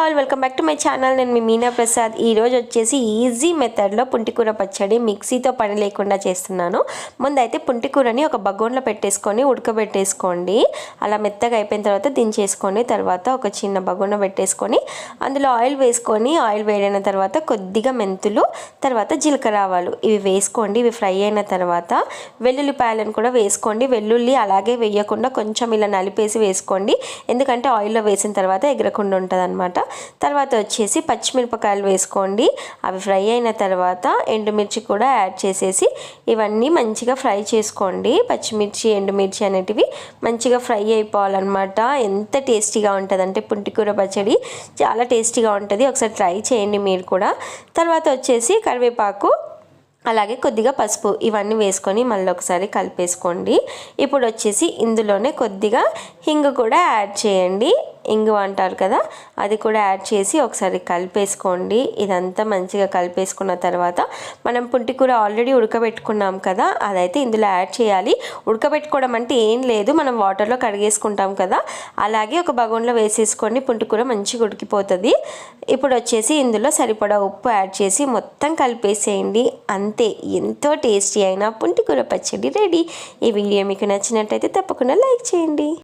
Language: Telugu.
Welcome back to my channel నేను మీ మీనా ప్రసాద్. ఈరోజు వచ్చేసి ఈజీ మెథడ్లో పుంటికూర పచ్చడి మిక్సీతో పని లేకుండా చేస్తున్నాను. ముందైతే పుంటికూరని ఒక బగోన్లో పెట్టేసుకొని ఉడకబెట్టేసుకోండి. అలా మెత్తగా అయిపోయిన తర్వాత దించేసుకోండి తర్వాత ఒక చిన్న బగోన్లో పెట్టేసుకొని అందులో ఆయిల్ వేసుకొని ఆయిల్ వేడైన తర్వాత కొద్దిగా మెంతులు తర్వాత జీలకర్ర ఆవాలు. ఇవి వేసుకోండి. ఇవి ఫ్రై అయిన తర్వాత వెల్లుల్లిపాయలను కూడా వేసుకోండి. వెల్లుల్లి అలాగే వేయకుండా కొంచెం ఇలా నలిపేసి వేసుకోండి. ఎందుకంటే ఆయిల్లో వేసిన తర్వాత ఎగరకుండా ఉంటుంది అనమాట తర్వాత వచ్చేసి పచ్చిమిరపకాయలు వేసుకోండి. అవి ఫ్రై అయిన తర్వాత ఎండుమిర్చి కూడా యాడ్ చేసేసి ఇవన్నీ మంచిగా ఫ్రై చేసుకోండి. పచ్చిమిర్చి ఎండుమిర్చి అనేటివి మంచిగా ఫ్రై అయిపోవాలన్నమాట. ఎంత టేస్టీగా ఉంటుంది అంటే పుంటికూర పచ్చడి చాలా టేస్టీగా ఉంటుంది. ఒకసారి ట్రై చేయండి మీరు కూడా. తర్వాత వచ్చేసి కరివేపాకు అలాగే కొద్దిగా పసుపు ఇవన్నీ వేసుకొని మళ్ళీ ఒకసారి కలిపేసుకోండి. ఇప్పుడు వచ్చేసి ఇందులోనే కొద్దిగా హింగు కూడా యాడ్ చేయండి. ఇంగు అంటారు కదా అది కూడా యాడ్ చేసి ఒకసారి కలిపేసుకోండి. ఇదంతా మంచిగా కలిపేసుకున్న తర్వాత మనం పుంటికూర ఆల్రెడీ ఉడకబెట్టుకున్నాం కదా అదైతే ఇందులో యాడ్ చేయాలి. ఉడకబెట్టుకోవడం అంటే ఏం లేదు మనం వాటర్లో కడిగేసుకుంటాం కదా అలాగే ఒక బగోన్లో వేసేసుకోండి పుంటికూర మంచిగా ఉడికిపోతుంది. ఇప్పుడు వచ్చేసి ఇందులో సరిపడా ఉప్పు యాడ్ చేసి మొత్తం కలిపేసేయండి. అంతే ఎంతో టేస్టీ అయిన పుంటికూర పచ్చడి రెడీ. ఈ వీడియో మీకు నచ్చినట్టయితే తప్పకుండా లైక్ చేయండి.